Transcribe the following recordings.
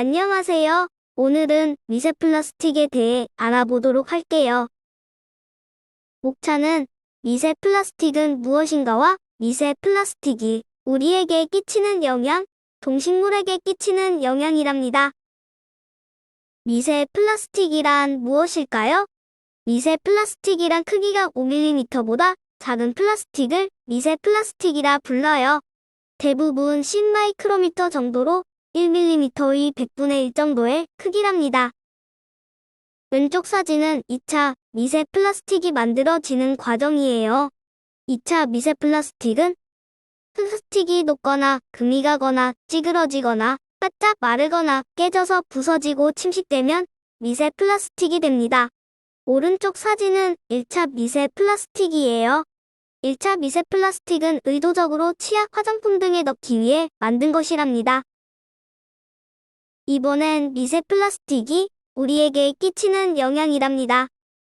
안녕하세요. 오늘은 미세 플라스틱에 대해 알아보도록 할게요. 목차는 미세 플라스틱은 무엇인가와 미세 플라스틱이 우리에게 끼치는 영향, 동식물에게 끼치는 영향이랍니다. 미세 플라스틱이란 무엇일까요? 미세 플라스틱이란 크기가 5mm보다 작은 플라스틱을 미세 플라스틱이라 불러요. 대부분 10마이크로미터 정도로 1mm의 100분의 1 정도의 크기랍니다. 왼쪽 사진은 2차 미세 플라스틱이 만들어지는 과정이에요. 2차 미세 플라스틱은 플라스틱이 녹거나 금이 가거나 찌그러지거나 바짝 마르거나 깨져서 부서지고 침식되면 미세 플라스틱이 됩니다. 오른쪽 사진은 1차 미세 플라스틱이에요. 1차 미세 플라스틱은 의도적으로 치약 화장품 등에 넣기 위해 만든 것이랍니다. 이번엔 미세 플라스틱이 우리에게 끼치는 영향이랍니다.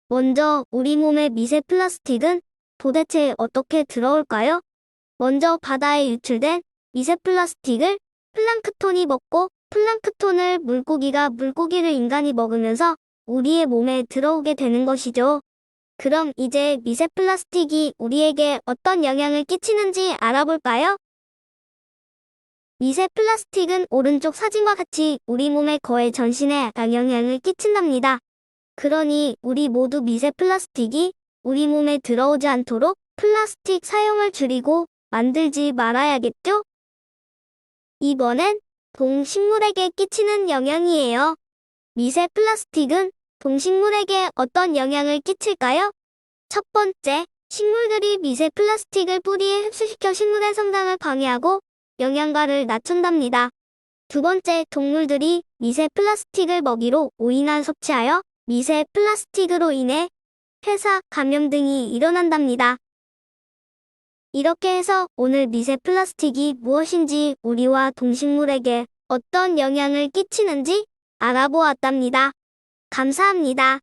먼저 우리 몸의 미세 플라스틱은 도대체 어떻게 들어올까요? 먼저 바다에 유출된 미세 플라스틱을 플랑크톤이 먹고 플랑크톤을 물고기가 물고기를 인간이 먹으면서 우리의 몸에 들어오게 되는 것이죠. 그럼 이제 미세 플라스틱이 우리에게 어떤 영향을 끼치는지 알아볼까요? 미세 플라스틱은 오른쪽 사진과 같이 우리 몸의 거의 전신에 영향을 끼친답니다. 그러니 우리 모두 미세 플라스틱이 우리 몸에 들어오지 않도록 플라스틱 사용을 줄이고 만들지 말아야겠죠? 이번엔 동식물에게 끼치는 영향이에요. 미세 플라스틱은 동식물에게 어떤 영향을 끼칠까요? 첫 번째, 식물들이 미세 플라스틱을 뿌리에 흡수시켜 식물의 성장을 방해하고 영양가를 낮춘답니다. 두 번째, 동물들이 미세 플라스틱을 먹이로 오인한 섭취하여 미세 플라스틱으로 인해 회사, 감염 등이 일어난답니다. 이렇게 해서 오늘 미세 플라스틱이 무엇인지 우리와 동식물에게 어떤 영향을 끼치는지 알아보았답니다. 감사합니다.